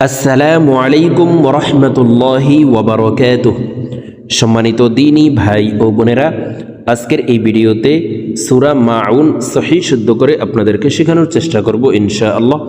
আসসালামু আলাইকুম রহমতুল্লাহি ওবরকাত সম্মানিত দিনী ভাই ও বোনেরা আজকের এই ভিডিওতে সুরা মাউন সহি শুদ্ধ করে আপনাদেরকে শেখানোর চেষ্টা করব ইনশা আল্লাহ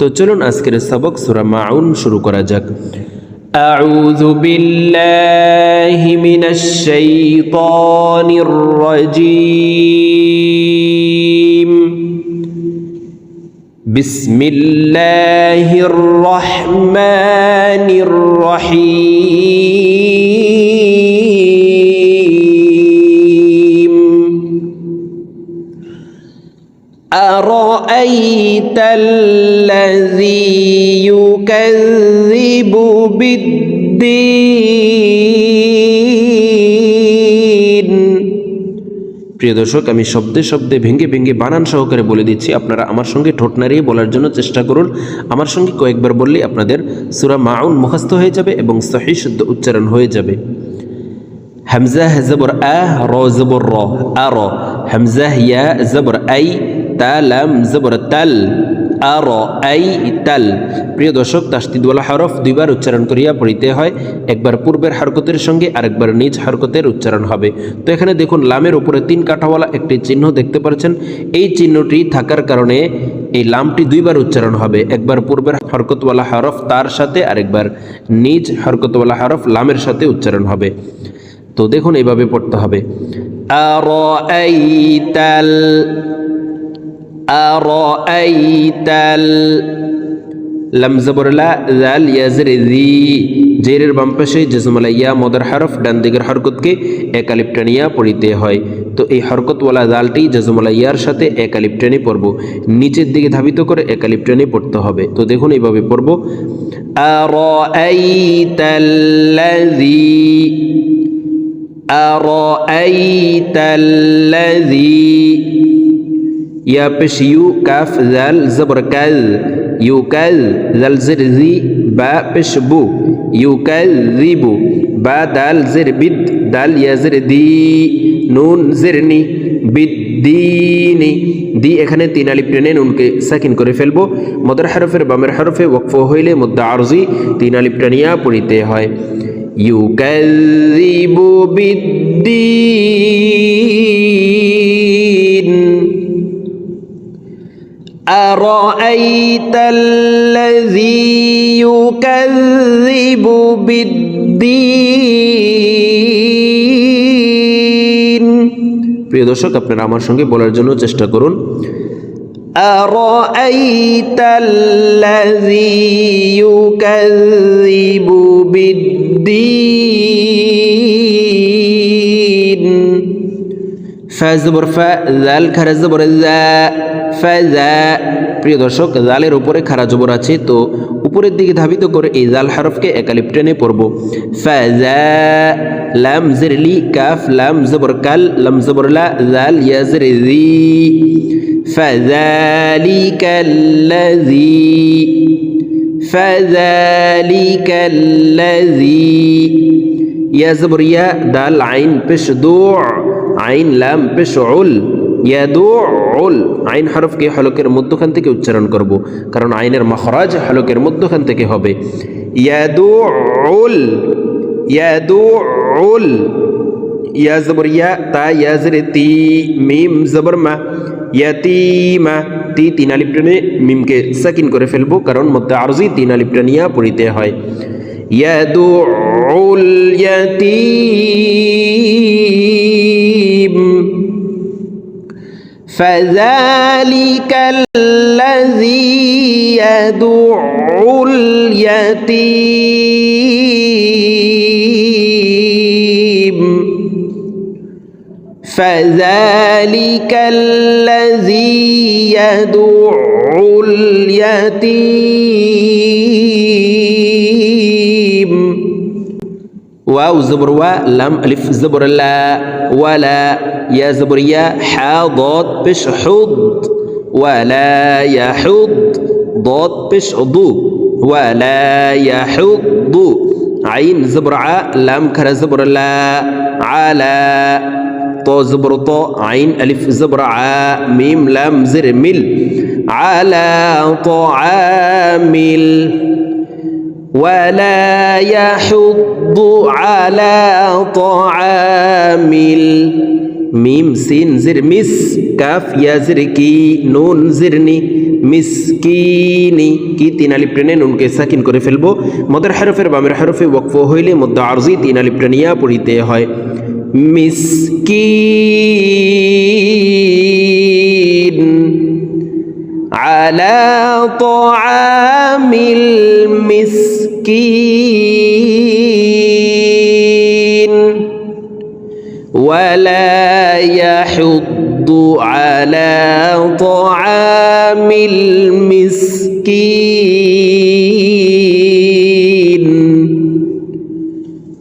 তো চলুন আজকের সবক সুরা মাউন শুরু করা যাক أعوذ بالله من الشيطان الرجيم بسم الله الرحمن الرحيم. أرأيت الذي يكذب بالدين؟ প্রিয় দর্শক, আমি শব্দে শব্দে ভেঙে ভেঙে বানান সহকারে বলে দিচ্ছি, আপনারা আমার সঙ্গে ঠোঁট নাড়িয়ে বলার জন্য চেষ্টা করুন। আমার সঙ্গে কয়েকবার বললে আপনাদের সুরা মাউন মুখস্থ হয়ে যাবে এবং সহি শুদ্ধ উচ্চারণ হয়ে যাবে। হামজা জবর আহ র জবর র, আ, র। হামজা ইয়া জবর আই লাম জবর তাল আ র আই তাল প্রিয় দর্শক তাস্তিদওয়ালা হরফ দুইবার উচ্চারণ করিয়া পড়িতে হয়। একবার পূর্বের হরকতের সঙ্গে আরেকবার নিজ হরকতের উচ্চারণ হবে। তো এখানে দেখুন, লামের উপরে তিন কাঠাওয়ালা একটি চিহ্ন দেখতে পাচ্ছেন এই চিহ্নটি থাকার কারণে এই লামটি দুইবার উচ্চারণ হবে। একবার পূর্বের হরকতওয়ালা হরফ তার সাথে, আরেকবার নিজ হরকতওয়ালা হরফ লামের সাথে উচ্চারণ হবে। তো দেখুন এইভাবে পড়তে হবে। আরাইতাল আরাইতাল লাম জবর লা জাল ইয়াজর জি জেরের বাম পাশে জজমালা ইয়া মদর হরফ ডান দিকের হরকতকে এক আলিফ পড়িতে হয় তো এই হরকতওয়ালা জালটি জজমালা ইয়ার সাথে এক আলিফ টেনে পড়ব নিচের দিকে ধাবিত করে এক আলিফ পড়তে হবে তো দেখুন এইভাবে পড়ব আরাইতাল্লাযী ইয়া পেশ ইউ কাফ জাল জবর কাল ইউ কাল জাল জের জি বা পেশ বু ইউ কাল জি বু বা দাল জের বিদ দাল ইয়া জের দি নুন জের নি বিদ দিনি দি এখানে তিন আলিপ টেনে নুনকে সাকিন করে ফেলব মদর হরফের বামের হরফে ওকফ হইলে মুদ্দা আরজি তিন আলিপ টানিয়া পড়িতে হয় ইউ কালিবু বিদ্দিন أرأيت الذي يكذب بالدين প্রিয় দর্শক আপনারা আমার সঙ্গে বলার জন্য চেষ্টা করুন أرأيت الذي يكذب بالدين ফাজবর ফা জাল খারা জবর জা ফাজা প্রিয় দর্শক জালের উপরে খারা জবর আছে তো উপরের দিকে ধাবিত করে এই জাল হরফকে একালিপ টেনে পড়ব ফাজা লাম জিরলি কাফ লাম জবর কাল লাম জবর লা জাল ইয়াজর জি فذلك الذي فذلك الذي يا زبر يا دال عين بش আইন লাম পেশ উল ইয়াদুল আইন হরফকে হলকের মধ্যখান থেকে উচ্চারণ করব। কারণ আইনের মখরাজ হলকের মধ্যখান থেকে হবে। ইয়াদুল ইয়াদুল ইয়া জবর ইয়া, তা ইয়া তি, মিম জবর মা। ইয়াতিমা, তি, তিন মিমকে সাকিন করে ফেলব। কারণ মধ্যে আরজি তিনালিপ্টানিয়া পড়িতে হয়। يدع اليتيم. فذلك الذي يدع اليتيم. فذلك الذي يدع اليتيم. واو زبر و لم ألف زبر لا ولا يا زبر يا حاضت بش حض ولا يحض ضاد بش ضو ولا يحض عين زبر ع لام كر زبر لا على طو زبر طو عين ألف زبر ع ميم لام زر مل على طعام ولا يحض على طعام মিম সিন জির মিস কাফ ইয়া জির কি নুন জিরনি মিসকিনি কি তিন আলিফ টেনে নুনকে সাকিন করে ফেলবো মদের হরফের বামের হরফে ওয়াকফ হইলে মধ্য আরজি তিন আলিফ টেনিয়া পড়িতে হয় মিসকিন على طعام المسكين ولا يحض على طعام المسكين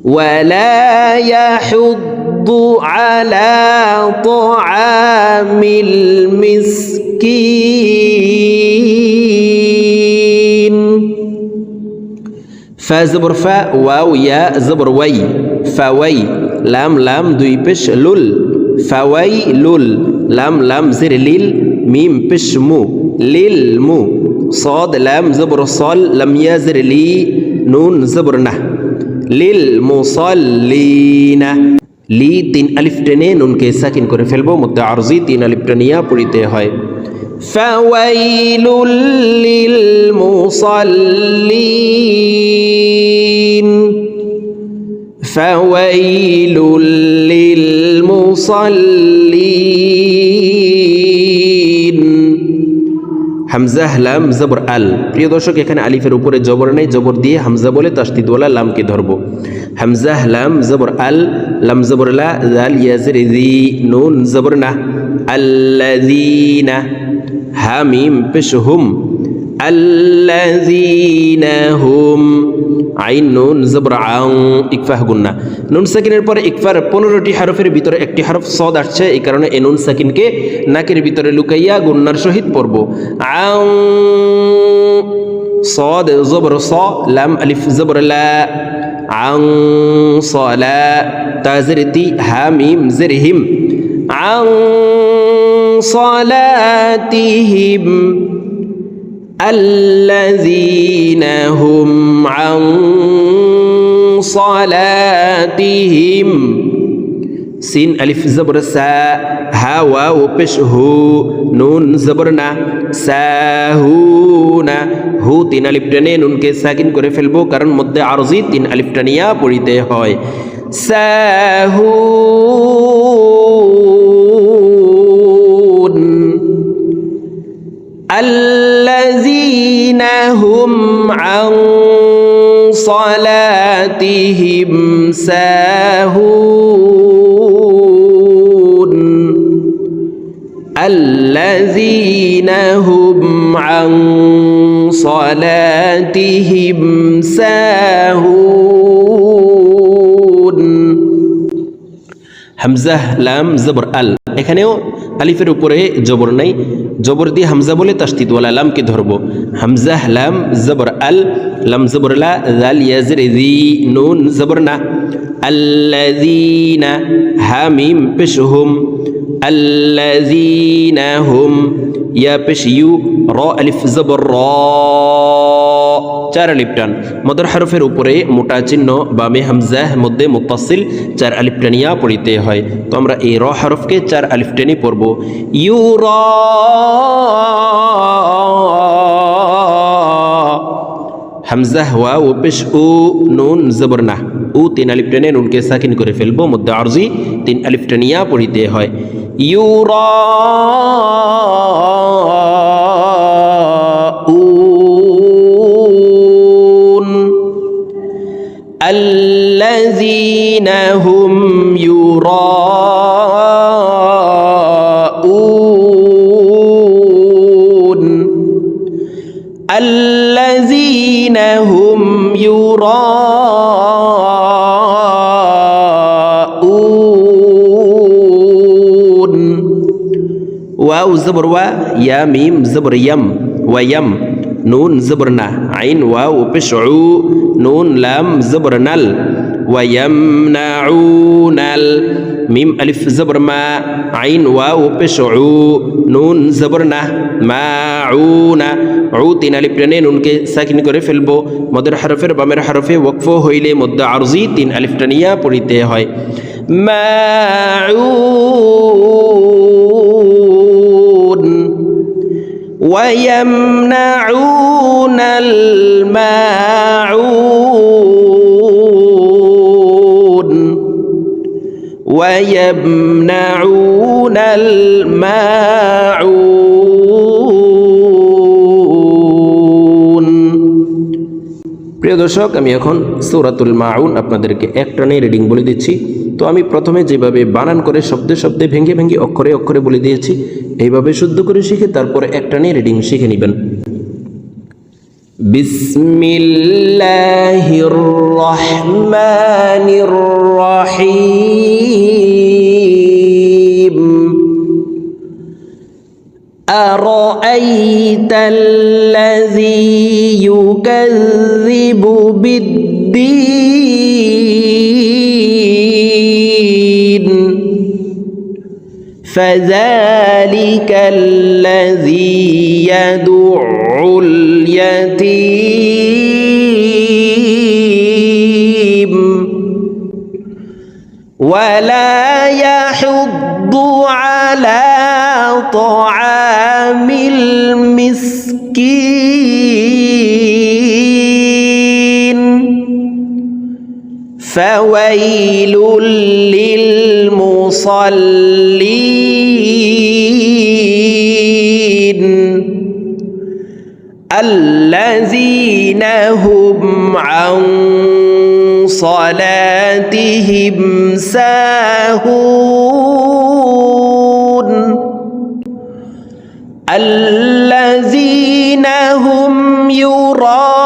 ولا يحض يحض على طعام المسكين. فزبر فا واو يا زبر وي. فوي لام لام دوي بش لول فوي لول لام لام زر ليل ميم بش مو. ليل مو. صاد لام زبر صال. لم يزر لي. نون زبر نه. للمصلين লি তিন আলিফ টেনে নুনকে সাকিন করে ফেলব মধ্যে আরজি তিন আলিফ টেনিয়া পড়িতে হয়। ফাওয়াইলুল লিল মুসাল্লিন ফাওয়াইলুল মুসাল্লিন হামজা, লাম, জবর, আল। প্রিয় দর্শক, এখানে আলিফের উপরে জবর নেই। জবর দিয়ে হামজা বলে তাস্তিদওয়ালা লামকে ধরবো। হামজা, লাম, জবর, আল। লাম, জবর জাল, ইয়াজের, জি, নুন, জবর, না। আল্লাযীনা হামিম, পেশ হুম। আল্লাযীনা হুম। আইন নুন জবর আং ইকফাহ গুন্না নুন সাকিনের পরে ইকফার পনেরোটি হারফের ভিতরে একটি হারফ সদ আসছে এই কারণে এ নুন সাকিনকে নাকের ভিতরে লুকাইয়া গুন্নার সহিত পড়ব আং صاد زبر صا لام ألف زبر لا عن صلا تازرتي هاميم زرهم عن صلاتهم الذين هم عن صلاتهم সিন আলিফ জবর সা হা ওয়াও পেশ হু নুন জবর না সাহুনা হু তিন আলিফ টেনে নুনকে সাকিন করে ফেলবো কারণ মধ্যে আরজি তিন আলিফ টানিয়া পড়িতে হয় সাহুন الذين هم عن صلاتهم ساهون. الذين هم عن صلاتهم ساهون. همزة لام زبر أل. এখানেও আলিফের উপরে জবর নাই। জবর দিয়ে হামজা বলে তাস্তিদওয়ালা লামকে ধরবো। হামজা, লাম, জবর, আল, লাম, জবর, লা জাল ইয়াজর, জি, নুন, জবর, না। আল্লাযীনা হামিম পেশ হুম আল্লাযীনা হুম ইয়া পেশ ইউ র, আলিফ, জবর, র। চার আলিফ টান। মদর হরফের উপরে মোটা চিহ্ন, বামে হামজাহ, মধ্যে মুতাসিল চার আলিফ টানিয়া পড়িতে হয়। তো আমরা এই র হরফকে চার আলিফ টেনে পড়ব। ইউ র হামজাহ ওয়া ও পেশ, উ, নুন, জবর না উ তিন আলিফ টেনে নুনকে সাকিন করে ফেলব, মধ্যে আরজি তিন আলিফ টানিয়া পড়িতে হয়। ইউ الذين هم يراءون. الذين هم يراءون. واو زبر و يا ميم زبر يم ويم نون زبرنا عين واو بشعو. নুন লাম জবর নাল ওয়ায়ামনাউনাল মিম আলিফ জবর মা আইন ওয়াও পেশ উ নুন জবর না মাউনা উ তিন আলিফ টেনে নুনকে সাকিন করে ফেলব মদের হরফের বামের হরফে ওয়কফ হইলে মদ্দা আরজি তিন আলিফ টানিয়া পড়িতে হয় মাউন ويمنعون الماعون ويمنعون الماعون প্রিয় দর্শক আমি এখন সৌরাতুল মাউন আপনাদেরকে এক টানে রিডিং বলে দিচ্ছি তো আমি প্রথমে যেভাবে বানান করে শব্দে শব্দে ভেঙে ভেঙে অক্ষরে অক্ষরে বলে দিয়েছি এইভাবে শুদ্ধ করে শিখে তারপরে এক টানে রিডিং শিখে নেবেন বিসমিল্লাহির রহমানির রহিম أرأيت الذي يكذب بالدين فذلك الذي يدع اليتيم ولا يحض على طعام المسكين فويل للمصلين الذين هم عن صلاتهم ساهون الذين هم يراءون